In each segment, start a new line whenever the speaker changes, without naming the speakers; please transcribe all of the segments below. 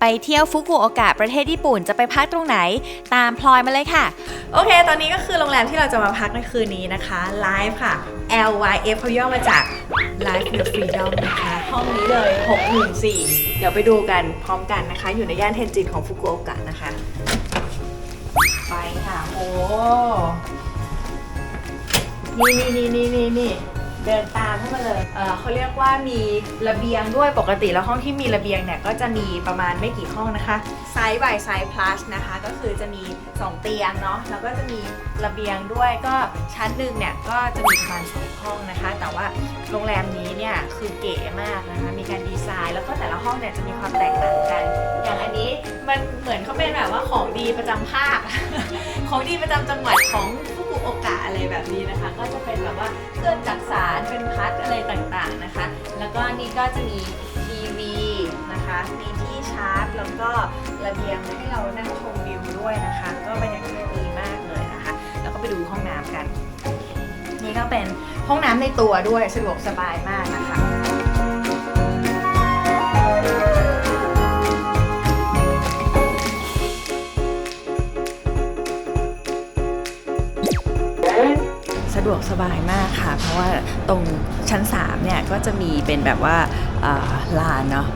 ไปเที่ยวฟุกุโอกะประเทศญี่ปุ่นจะไปพักตรงไหน ตามพลอยมาเลยค่ะ
โอเค ตอนนี้ก็คือโรงแรมที่เราจะมาพักในคืนนี้นะคะไลฟ์ค่ะ LYF เขาย่อมาจาก Life the Freedom นะคะ ห้องนี้เลย 614 เดี๋ยวไปดูกันพร้อมกันนะคะ อยู่ในย่านเทนจินของฟุกุโอกะนะคะ ไปค่ะ โอ้ นี่นี่นี่นี่นี่นี่ เดินตามเข้ามาเลย เออเขาเรียกว่ามีระเบียงด้วยปกติแล้วห้องที่มีระเบียงเนี่ยก็จะมีประมาณไม่กี่ห้องนะคะไซส์ by ไซส์ plus นะคะ ก็คือจะมี 2 เตียงเนาะแล้วก็จะมีระเบียงด้วยก็ชั้นหนึ่งเนี่ยก็จะมีประมาณสองห้องนะคะ แต่ว่าโรงแรมนี้เนี่ยคือเก๋มากนะคะมีการดีไซน์ แล้วก็แต่ละห้องเนี่ยจะมีความแตกต่างกัน อย่างอันนี้มันเหมือนเขาเป็นแบบว่าของดีประจำภาค ของดีประจำจังหวัดของฟุกุโอกะอะไรแบบนี้นะคะ ก็จะ ก็จะมีทีวีนะคะ มีที่ชาร์จ แล้วก็ระเบียงให้เรานั่งชมวิวด้วยนะคะ ก็บรรยากาศดีมากเลยนะคะ แล้วก็ไปดูห้องน้ำกัน นี่ก็เป็นห้องน้ำในตัวด้วยสะดวกสบายมากนะคะ ดวกสบายมากค่ะ เพราะว่าตรงชั้น3เนี่ยก็จะมีเป็นแบบว่าลานเนาะ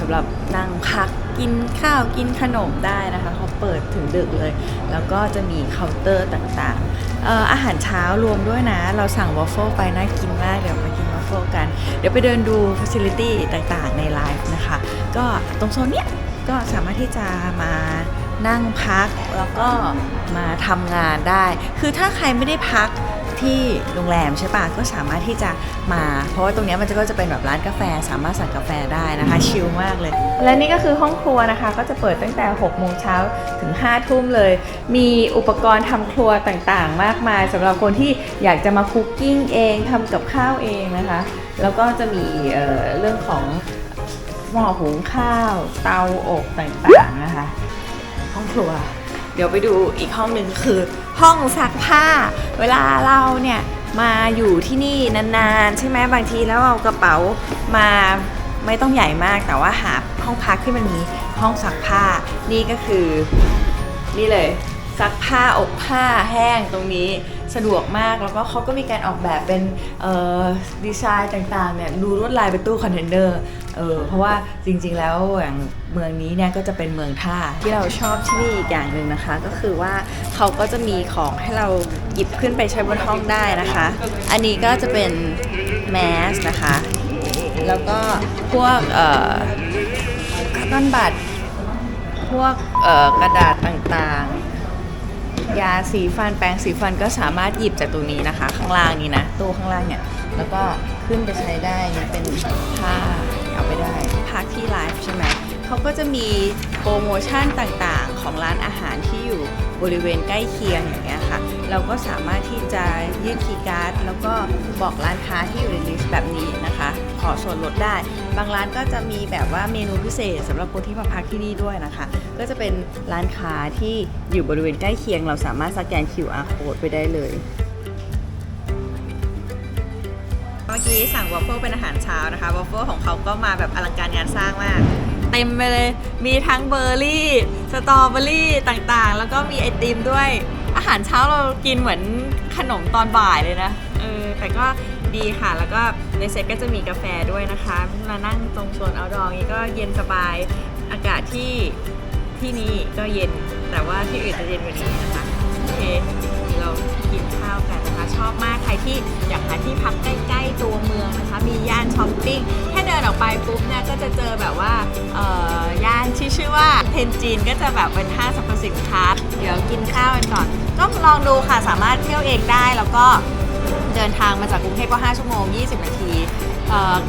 สำหรับนั่งพักกินข้าวกินขนมได้นะคะเขาเปิดถึงดึกเลย แล้วก็จะมีเคาน์เตอร์ต่างๆอออาหารเช้ารวมด้วยนะ เราสั่งวอฟเฟิลไปน่ากินมากเดี๋ยวมากินวอฟเฟิลกัน เดี๋ยวไปเดินดูฟ a c i l i t y ต่างๆในไลฟ์นะคะ ก็ตรงโซนเนี้ยก็สามารถที่จะมานั่งพักแล้วก็มาทำงานได้ คือถ้าใครไม่ได้พัก ที่โรงแรมใช่ปะก็สามารถที่จะมา เพราะว่าตรงเนี้ยมันจะก็จะเป็นแบบร้านกาแฟ สามารถสั่งกาแฟได้นะคะ ชิลมากเลย และนี่ก็คือห้องครัวนะคะ ก็จะเปิดตั้งแต่6โมงเช้าถึง5ทุ่มเลย มีอุปกรณ์ทำครัวต่างๆ มากมายสำหรับคนที่อยากจะมาคุกกิ้งเองทำกับข้าวเองนะคะ แล้วก็จะมีเอ่อเรื่องของหม้อหุงข้าว เตาอบต่างๆนะคะ ห้องครัว เดี๋ยวไปดูอีกห้องหนึ่งคือ ห้องซักผ้า เวลาเราเนี่ยมาอยู่ที่นี่นานๆ ใช่ไหมบางทีแล้วเอากระเป๋ามาไม่ต้องใหญ่มากแต่ว่าหาห้องพักที่มันมีห้องซักผ้า นี่ก็คือ นี่เลยซักผ้าอบผ้าแห้งตรงนี้ สะดวกมากแล้วก็เขาก็มีการออกแบบเป็นดีไซน์ต่างๆเนี่ยดูลวดลายเป็นตู้คอนเทนเนอร์เออเพราะว่าจริงๆแล้วอย่างเมืองนี้เนี่ยก็จะเป็นเมืองท่าที่เราชอบที่นี่อีกอย่างหนึ่งนะคะ ก็คือว่าเขาก็จะมีของให้เราหยิบขึ้นไปใช้บนห้องได้นะคะ อันนี้ก็จะเป็นแมสนะคะ แล้วก็พวกเอ่อต้นบัตรพวกเอ่อกระดาษต่างๆ ยาสีฟันแปรงสีฟันก็สามารถหยิบจากตรงนี้นะคะ ข้างล่างนี้นะตู้ข้างล่างเนี่ยแล้วก็ขึ้นไปใช้ได้เนี่ยเป็นผ้าเอาไปได้พักที่ไลฟ์ใช่ไหม เขาก็จะมีโปรโมชั่นต่างๆ ของร้านอาหารที่อยู่บริเวณใกล้เคียงอย่างเงี้ยค่ะ เราก็สามารถที่จะยื่นคีย์การ์ดแล้วก็บอกร้านค้าที่อยู่ในลิสต์แบบนี้นะคะ ขอส่วนลดได้ บางร้านก็จะมีแบบว่าเมนูพิเศษสำหรับคนที่มาพักที่นี่ด้วยนะคะ ก็จะเป็นร้านค้าที่อยู่บริเวณใกล้เคียง เราสามารถสแกน QR code ไปได้เลยเมื่อกี้สั่งวอฟเฟิลเป็นอาหารเช้านะคะวอฟเฟิลของเขาก็มาแบบอลังการงานสร้างมาก เต็มไปเลย มีทั้งเบอร์รี่ สตรอเบอร์รี่ต่างๆ แล้วก็มีไอติมด้วย อาหารเช้าเรากินเหมือนขนมตอนบ่ายเลยนะ เออ แต่ก็ดีค่ะ แล้วก็ในเซ็ตก็จะมีกาแฟด้วยนะคะ มานั่งตรงโซนเอาดองนี้ก็เย็นสบาย อากาศที่ที่นี่ก็เย็น แต่ว่าที่อื่นจะเย็นกว่านี้นะคะ โอเคเรากินข้าวกันนะคะ ชอบมาก ใครที่อยากหาที่พักใกล้ๆตัวเมืองนะคะ มีย่านช้อปปิ้งแนออกไปปุ๊บเนี่ยก็จะเจอแบบว่าเอ่อย่านที่ชื่อว่าเทนจีนก็จะแบบเป็นห้างสรรพสินค้าเดี๋ยวกินข้าวกันก่อน ก็ลองดูค่ะสามารถเที่ยวเองได้แล้วก็เดินทางมาจากกรุงเทพก็ 5 ชั่วโมง 20 นาที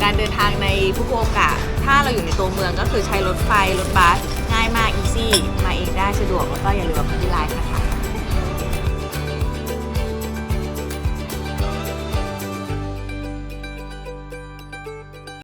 การเดินทางในฟุกุโอกะ ถ้าเราอยู่ในตัวเมืองก็คือใช้รถไฟ รถบัส ง่ายมาก อีซี่ มาเองได้สะดวก แล้วก็อย่าลืมมาที่ไลน์นะคะ